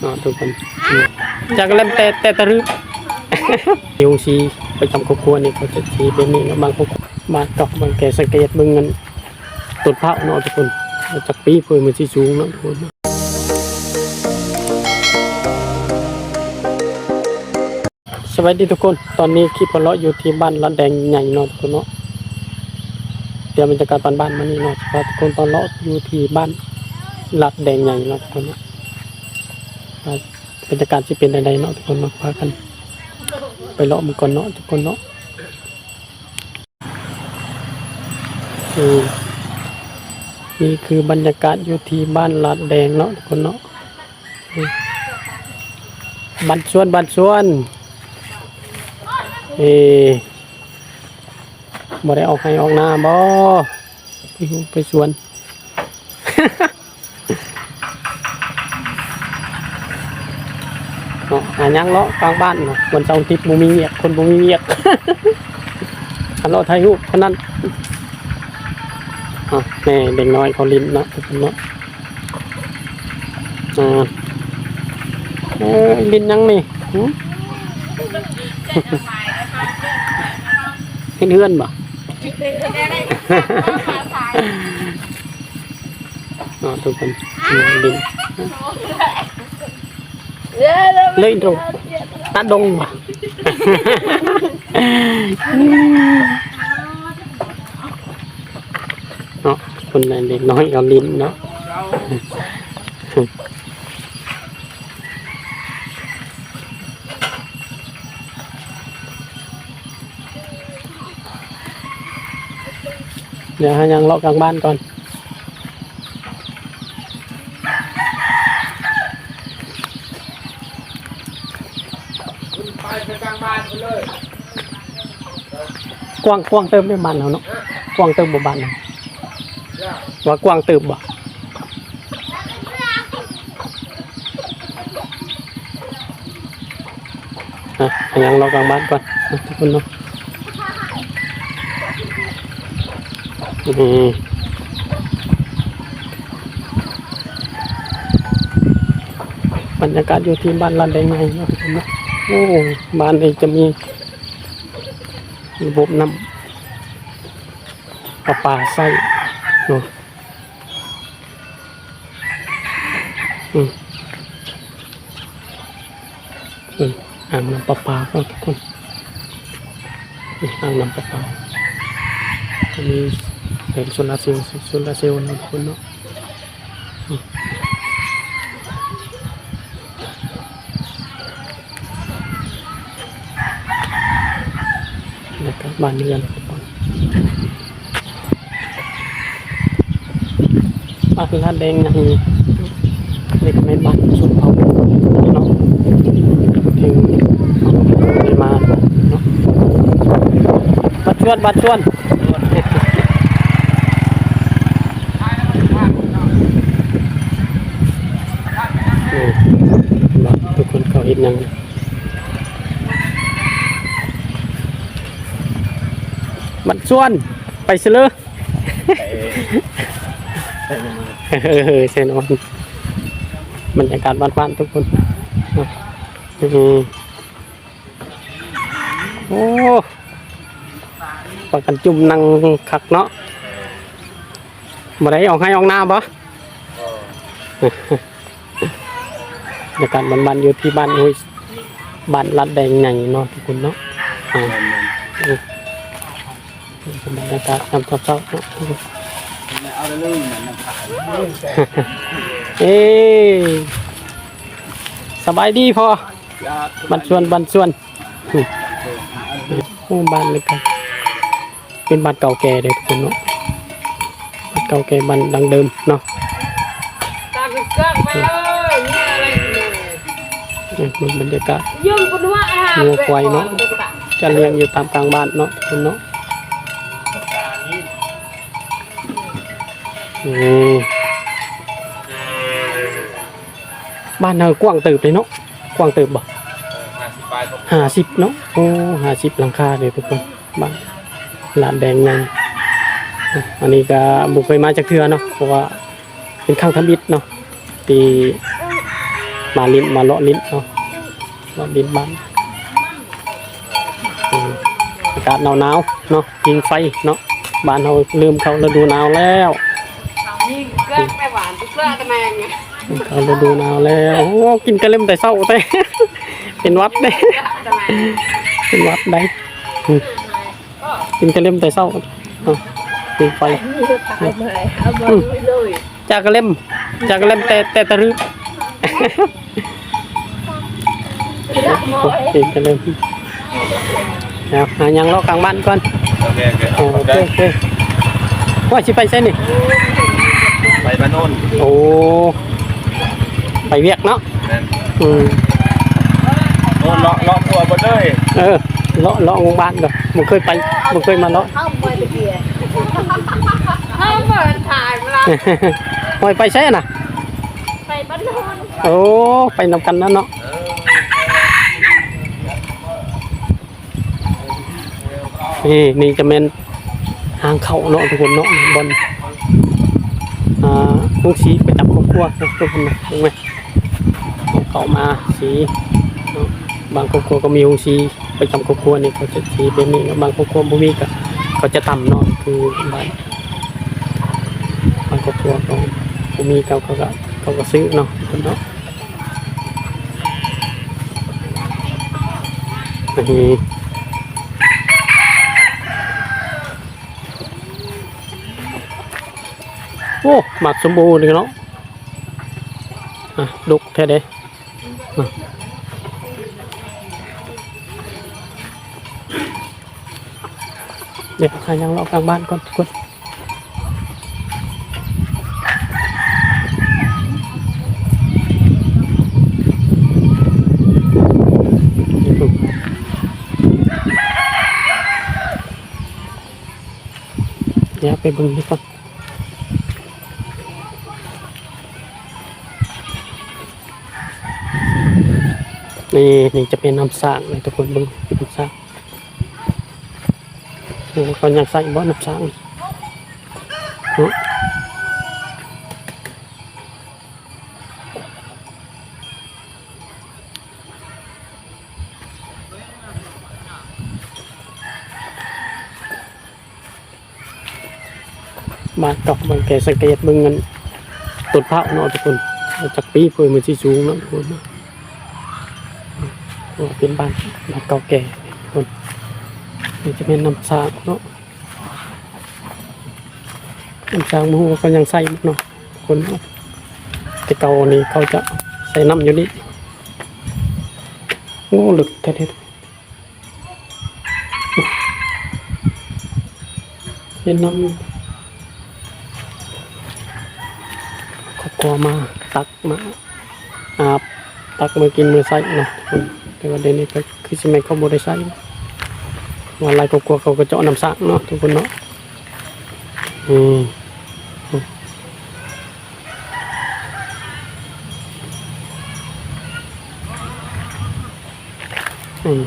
เนาะทุกคนจากเล่มแต่แต่ตะรึยงชีประจำครอบครัวนี่เขาจะชีเป็นนี่บางครอบครัวบางตอกบางแก่สังเกตบิ่งเงินต้นพระเนาะทุกคนจากปีเพิ่นมันสิสูงเนาะทุกคนสวัสดีทุกคน ตอนนี้คลิปพลาะอยู่ที่บ้านละแดงใหญ่เนาะทุกคนเนาะ เดี๋ยวบรรยากาศบ้านมานี่เนาะทุกคนตอนเลาะอยู่ที่บ้านละแดงใหญ่เนาะทุกคนเนาะ บรรยากาศจะเป็นใดๆเนาะทุกคนมาพากัน ไปเลาะมันก่อนเนาะทุกคนเนาะอืมนี่คือบรรยากาศอยู่ที่บ้านลาดแดงเนาะทุกคนเนาะบ้านสวนบ้านสวนเอบ่ได้ออกให้ออกหน้าบ่ไปอยู่ไปสวน เนาะหาห ยังเลาะกลางบ้านเนาะวันเสาร์อาทิตย์บ่มีเวียกคนบ่มีเวียกอันเลาะถ่ายรูปเท่านั้นอะแม่เด็กน้อยเขาลิ้นเนาะทุกคนเนาะอ่าเอ้ยลิ้นยังนี่หึเห็นเฮือนบ่เนาะทุกคนลิ้น เลยตรงตาดงบ่เนาะคนนั้นเด็กน้อยเอาลิ้นเนาะเดี๋ยวยังเลาะกลางบ้านก่อน ไปไป กว้างกว้างเติมไม่บ้านเราเนาะกว้างเติมบ่บ้านเราว่ากว้างเติมบ่อะยังเลากลางบ้านก่อนทุกคนเนาะอืมบรรยากาศอยู่ที่บ้านลานแดงไงเนาะทุกคนเนาะ โอ้บ้านนี้จะมีระบบน้ำประปาใส่เนาะอืมอืมอ่างน้ำประปาก็ทุกคนอ่างน้ำประปามีแผงโซลาเซลล์โซลาเซลล์นะทุกคนเนาะ บ้านเรือนทุกคนบ้านลาดแดงยังเล็กไม่บ้านสุดเผาเนาะถึงได้มาเนาะบัดชวนบัดชวนทุกคนเขาเห็นยัง มันชวนไปเสยเลยเออเซนอนบรรยากาศบ้านๆทุกคนอืมโอ้ปากกันจุ่มนั่งคักเนาะบ่ได้ออกให้ออกหน้าบ่บรรยากาศบ้านๆอยู่ที่บ้านห้วยบ้านลัดแดงใหญ่เนาะทุกคนเนาะ อ่าบรรยากาศยามเช้าๆเนาะเอาเลยเหมือนน้ำขายเอ้สบายดีพอบันชวนบันชวนอืมโอ้บ้านเลยกันเป็นบ้านเก่าแก่เลยทุกคนเนาะบ้านเก่าแก่บ้านดังเดิมเนาะตามเครื่องไปเลยนี่อะไรเนี่ยอืมบรรยากาศยืมคนว่าอาหารงัวควายเนาะจะเลี้ยงอยู่ตามกลางบ้านเนาะทุกคนเนาะอืม บ้านเฮากว้างเติบเลยเนาะกว้างเติบบ่ห้าสิบเนาะโอ้ห้าสิบหลังคาเลยทุกคนบ้านลานแดงในอันนี้ก็บุกเคยมาจากเทือเนาะเพราะว่าเป็นข้างทำบิดเนาะปีมาลิ้นมาเลาะลิ้นเนาะเลาะลิ้นบ้านอากาศหนาวๆเนาะยิงไฟเนาะบ้านเราลืมเขาฤดูหนาวแล้ว เครื่องไม่หวานเครื่องทำไมไงเขาฤดูหนาวแล้วโอ้กินกระเล่มแต่เศร้าแต่เป็นหวัดได้ทำไมเป็นหวัดได้อืมกินกระเล่มแต่เศร้าเอายิงไฟตายเลยเอาบอลเลยจากกระเล่มจากกระเล่มแต่แต่ตะรึกกินกระเล่มเอาหายังเลาะกลางบ้านก่อนโอเคโอเคโอเอาเคได้โอเคว่าสิไปใช่นี่ ไปบ้านโน่นโอ้ ไปเวียกเนาะนั่นอืมโน่นเลาะเลาะตัวบนเลยเออเลาะเลาะวงบ้านก่อนมันเคยไปมันเคยมาเลาะ เข้าไปตะเกียบเข้าเปิดถ่ายเวลาปล่อยไปใช่น่ะ ไปบ้านโน้นโอ้ไปนำกันนั่นเนาะนี่นี่จะเป็นทางเข้าเนาะทุกคนเนาะบนอ่า พวกสีไปจับครอบครัวนะทุกคนนะถูกไหมเข้ามาสีบางครอบครัวก็มีองสีไปจำครอบครัวนี่เขาจะสีเป็นนี่บางครอบครัวบ่มีก็เขาจะต่ำเนาะคือบานบางครอบครัวก็บ่มีเขาเขาก็เขาก็ซื้อเนาะคนเนาะอันนี้ โอ้หมักสมบูรณ์เลยเนาะอะดุกแท้เด้เดี๋ยวขายยังเลาะกลางบ้านก่อนทุกคนนี่ดูเดี๋ยวไปบึงนี่ก่อน นี่นี่จะเป็นน้ำสร้างเลยทุกคนบึงน้ำสร้างก่อนยังใส่บ่น้ำสร้างเนาะมากับเมืองแกสังเกตเบิ่งเงินต้นพระเนาะทุกคนจากปีเพื่อมันสิสูงเนาะทุกคน เนาะว่าเป็นบ้านบ้านเก่าแก่คนนี่จะเป็นน้ำสางเนาะน้ำสางหมูก็ยังใส่เนาะคนเนาะแต่เก่านี่เขาจะใส่น้ำอยู่นี่โอ้ลึกแท้ๆเห็นน้ำครอบครัวมาตักมาอาบตักมือกินมือใส่เนาะ แต่ว่าเดี๋ยวนี้ก็คือสิแม่นเขาบ่ได้ใส่ว่าลายกลัวๆเขาก็เจาะน้ำสระเนาะทุกคนเนาะอืมอืม